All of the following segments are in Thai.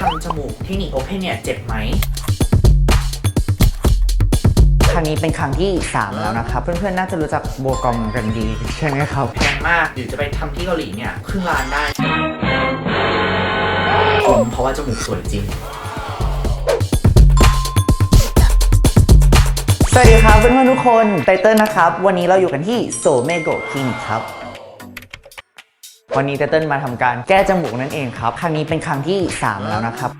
ทำจมูกเทคนิคโอเพนเนี่ยเจ็บไหม ครั้งนี้เป็นครั้งที่ 3 แล้วนะครับ เพื่อนๆ น่าจะรู้จักโบกอมกันดี ใช่ไหมครับ แพงมากหรือจะไปทำที่เกาหลีเนี่ยครึ่งล้านได้ผมเพราะว่าจมูกสวยจริง สวัสดีครับเพื่อนๆทุกคนไตเติ้ลนะครับ วันนี้เราอยู่กันที่โซเมโกคลินิกครับ วันนี้ไตเติ้ลมาทำการแก้จมูกนั่นเองครับ ครั้งนี้เป็นครั้งที่ 3 แล้วนะครับ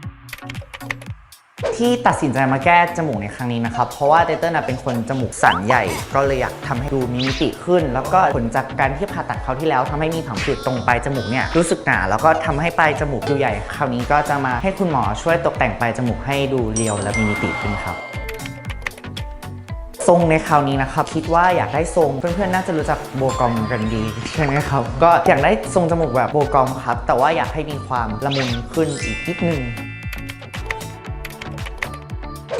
ที่ตัดสินใจมาแก้จมูกในครั้งนี้นะครับ เพราะว่าไตเติ้ลน่ะเป็นคนจมูกสันใหญ่ ก็เลยอยากทำให้ดูมีมิติขึ้น แล้วก็ผลจากการที่ผ่าตัดเขาที่แล้วทำให้มีผังผืดตรงปลายจมูกเนี่ยรู้สึกหนาแล้วก็ทำให้ปลายจมูกดูใหญ่ คราวนี้ก็จะมาให้คุณหมอช่วยตกแต่งปลายจมูกให้ดูเรียวและมีมิติขึ้นครับ ทรงในคราวนี้นะครับ คิดว่าอยากได้ทรงเพื่อนๆ น่าจะรู้จักโบกอมกันดี ใช่ไหมครับ ก็อยากได้ทรงจมูกแบบโบกอมครับ แต่ว่าอยากให้มีความละมุนขึ้นอีกนิดนึง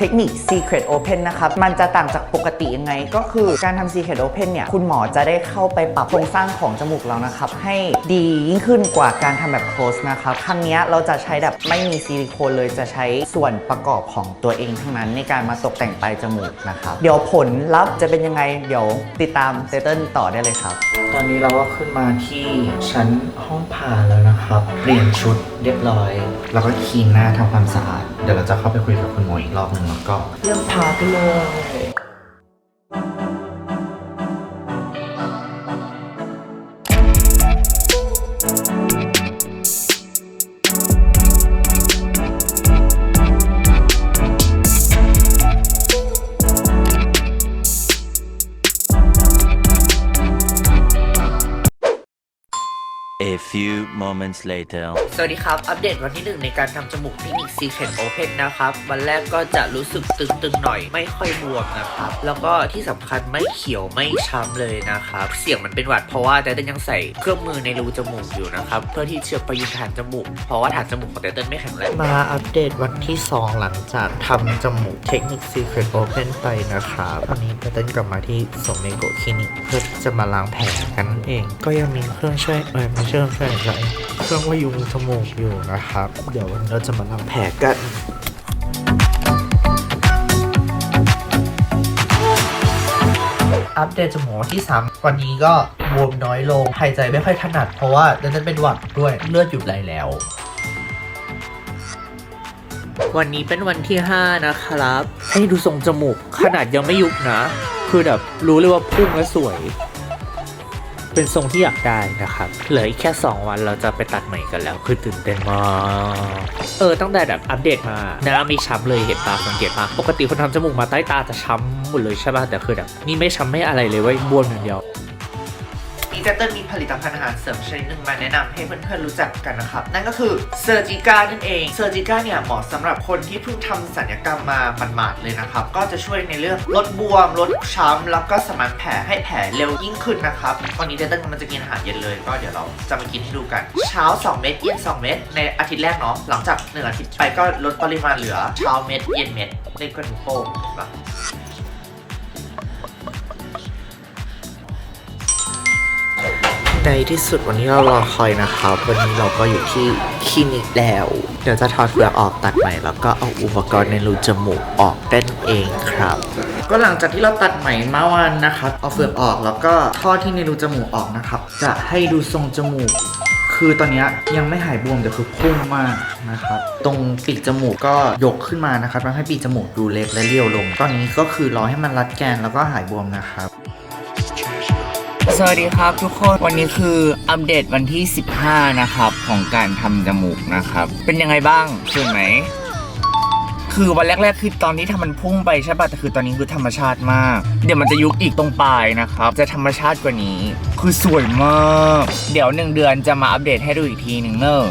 เทคนิค Secret Open นะครับ มันจะต่างจากปกติยังไง ก็คือการทำ Secret Open เนี่ย คุณหมอจะได้เข้าไปปรับโครงสร้างของจมูกเรานะครับ ให้ดียิ่งขึ้นกว่าการทำแบบ close นะครับ ครั้งนี้เราจะใช้แบบไม่มีซิลิโคนเลยจะใช้ส่วนประกอบของตัวเองทั้งนั้นในการมาตกแต่งปลายจมูกนะครับ เดี๋ยวผลลัพธ์จะเป็นยังไง เดี๋ยวติดตามเตเติ้ลต่อได้เลยครับ ตอนนี้เราก็ขึ้นมาที่ชั้นห้องผ่าแล้วนะครับ เปลี่ยนชุดเรียบร้อย แล้วก็คลีนหน้าทำความสะอาด เดี๋ยวเราจะเข้าไปคุยกับคุณหมออีกรอบหนึ่งแล้วก็ เริ่มผ่าไปเลย few moments later. สวัสดีครับ อัปเดตวันที่หนึ่งในการทำจมูกคลินิก Secret Open นะครับ วันแรกก็จะรู้สึกตึงๆหน่อย ไม่ค่อยบวมนะครับ แล้วก็ที่สำคัญไม่เขียวไม่ช้ำเลยนะครับ เสียงมันเป็นหวัดเพราะว่าแต่เต้นยังใส่เครื่องมือในรูจมูกอยู่นะครับ เพื่อที่จะประยุงฐานจมูก เพราะว่าฐานจมูกของแต่เต้นไม่แข็งแรง มาอัปเดตวันที่ 2 หลังจากทำจมูกเทคนิค Secret Open ไปนะครับตอนนี้แต่เต้นกลับมาที่สมเมโกคลินิกเพื่อที่จะมาล้างแผลกันนั่นเอง ก็ยังมีเครื่องช่วยเออไม่ใช่เครื่องช่วยหายใจเครื่องพยุงจมูกอยู่นะครับ เดี๋ยววันนี้เราจะมาล้างแผลกันอัปเดตจมูกที่ 3 วันนี้ก็บวมน้อยลง หายใจไม่ค่อยถนัดเพราะว่าเดินเป็นหวัดด้วยเลือดหยุดไหลแล้ว วันนี้เป็นวันที่ 5 นะครับ ให้ดูทรงจมูก ขนาดยังไม่ยุบนะ คือแบบรู้เลยว่าพุ่งและสวย เป็นทรงที่อยากได้นะครับ เหลืออีกแค่ 2 วันเราจะไปตัดใหม่กันแล้ว คือตื่นเต้นมาก เออตั้งแต่แบบอัปเดตมาหน้าไม่ช้ำเลยเห็นตาสังเกตปะปกติคนทำจมูกมาใต้ตาจะช้ำหมดเลยใช่ป่ะแต่คือแบบนี่ไม่ช้ำไม่อะไรเลยเว้ยบวมอย่างเดียว นี่เจเติ้ลมีผลิตภัณฑ์อาหารเสริมชนิดหนึ่งมาแนะนำให้เพื่อนๆรู้จักกันนะครับ นั่นก็คือเซอร์จิก้านั่นเองเซอร์จิก้าเนี่ยเหมาะสำหรับคนที่เพิ่งทำศัลยกรรมมาหมาดๆเลยนะครับ ก็จะช่วยในเรื่องลดบวมลดช้ำแล้วก็สมานแผลให้แผลเร็วยิ่งขึ้นนะครับวันนี้เจเติ้ลมันจะกินอาหารเย็นเลย ก็เดี๋ยวเราจะมากินให้ดูกันเช้า 2 เม็ดเย็น2 เม็ดในอาทิตย์แรกเนาะหลังจาก1อาทิตย์ไปก็ลดปริมาณเหลือเช้าเม็ดเย็นเม็ดเล็กกว่านิ้วโป้งแบบ ในที่สุดวันนี้เรารอคอยนะครับ วันนี้เราก็อยู่ที่คลินิกแล้ว เดี๋ยวจะถอดเปลือกออกตัดใหม่แล้วก็เอาอุปกรณ์ในรูจมูกออกเต้นเองครับ ก็หลังจากที่เราตัดไหม่เมื่อวันนะครับเอาเฟือกออกแล้วก็ท่อที่ในรูจมูกออกนะครับ จะให้ดูทรงจมูก คือตอนนี้ยยังไม่หายบวมแต่คือพุ่งมากนะครับ ตรงปีกจมูกก็ยกขึ้นมานะครับทำให้ปีกจมูกดูเล็กและเรียวลง ตอนนี้ก็คือรอให้มันรัดแกนแล้วก็หายบวมนะครับ สวัสดีครับทุกคนวันนี้คืออัปเดตวันที่ 15 นะครับของการทำจมูกนะครับ เป็นยังไงบ้างสวยไหมคือวันแรกๆคือตอนที่ทำมันพุ่งไปใช่ป่ะแต่คือตอนนี้คือธรรมชาติมาก เดี๋ยวมันจะยุบอีกตรงปลายนะครับ จะธรรมชาติกว่านี้ คือสวยมาก เดี๋ยวหนึ่งเดือนจะมาอัปเดตให้ดูอีกทีหนึ่งเนอะ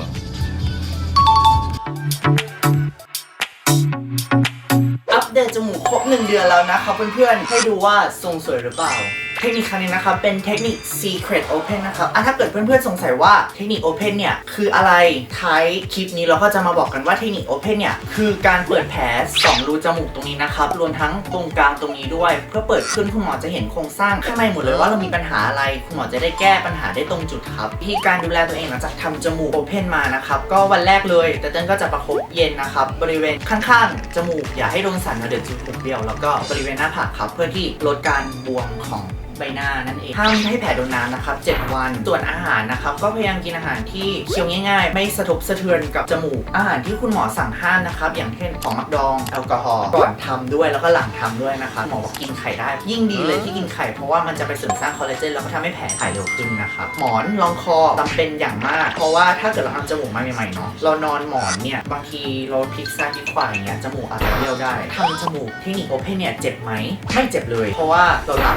อัปเดตจมูกครบหนึ่งเดือนแล้วนะครับเพื่อนๆให้ดูว่าทรงสวยหรือเปล่า เทคนิคครั้งนี้นะครับเป็นเทคนิค Secret Open นะครับอะถ้าเกิดเพื่อนๆสงสัยว่าเทคนิค Open เนี่ยคืออะไรท้ายคลิปนี้เราก็จะมาบอกกันว่าเทคนิค Open เนี่ยคือการเปิดแผล2รูจมูกตรงนี้นะครับรวมทั้งตรงกลางตรงนี้ด้วย เพื่อเปิดขึ้นคุณหมอจะเห็นโครงสร้างข้างในหมดเลยว่าเรามีปัญหาอะไรคุณหมอจะได้แก้ปัญหาได้ตรงจุดครับที่การดูแลตัวเองหลังจากทำจมูก Open มานะครับก็วันแรกเลยแต่เต้นก็จะประคบเย็นนะครับบริเวณข้างๆจมูกอย่าให้โดนสันนะเดี๋ยวจะถูกเบี้ยวแล้วก็บริเวณหน้าผากครับเพื่อที่ลดการบวมของ ใบหน้านั่นเองห้ามให้แผลโดนน้ำนะครับ 7 วัน ส่วนอาหารนะครับ ก็พยายามกินอาหารที่เคี้ยวง่าย ๆ ไม่สะทบสะเทือนกับจมูก อาหารที่คุณหมอสั่งห้ามนะครับ อย่างเช่นของมักดองแอลกอฮอล์ก่อนทำด้วยแล้วก็หลังทำด้วยนะครับหมอบอกกินไข่ได้ ยิ่งดีเลยที่กินไข่เพราะว่ามันจะไปเสริมสร้างคอลลาเจนแล้วก็ทำให้แผลหายเร็วขึ้นนะครับหมอนรองคอจำเป็นอย่างมาก เพราะว่าถ้าเกิดเราทำจมูกมาใหม่ๆเนาะเรานอนหมอนเนี่ยบางทีเราพลิกซ้ายพลิกขวาอย่างเงี้ยจมูกอาจจะเบี้ยวได้ทำจมูกเทคนิคโอเพนเนี่ยเจ็บไหมไม่เจ็บเลย เพราะว่าเราหลับ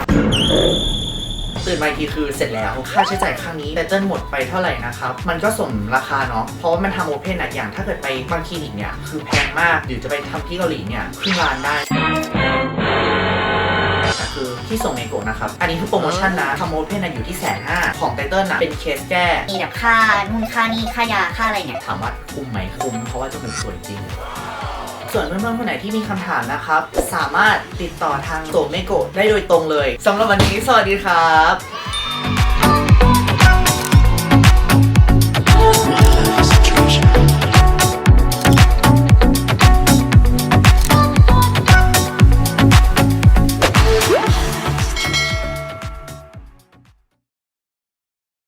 ตื่นมาอีกทีคือเสร็จแล้ว ค่าใช้จ่ายครั้งนี้แต่เติ้ลหมดไปเท่าไหร่นะครับ มันก็สมราคาเนาะ เพราะว่ามันทำโอเพนอะอย่างถ้าเกิดไปบางคลินิกเนี่ย คือแพงมาก หรือจะไปทำที่เกาหลีเนี่ยครึ่งล้านได้แต่คือที่ส่งเมโกะนะครับ อันนี้คือโปรโมชั่นนะทำโอเพนอะอยู่ที่แสนห้าของไตเติ้ลนะเป็นเคสแก้ มีแบบค่านู่นค่านี่ค่ายาค่าอะไรเนี่ย ถามว่าคุ้มไหมคุ้มเพราะว่าจมูกสวยจริง ส่วนเพื่อนๆคนไหนที่มีคำถามนะครับ สามารถติดต่อทางโซเมโกะได้โดยตรงเลยสำหรับวันนี้สวัสดีครับ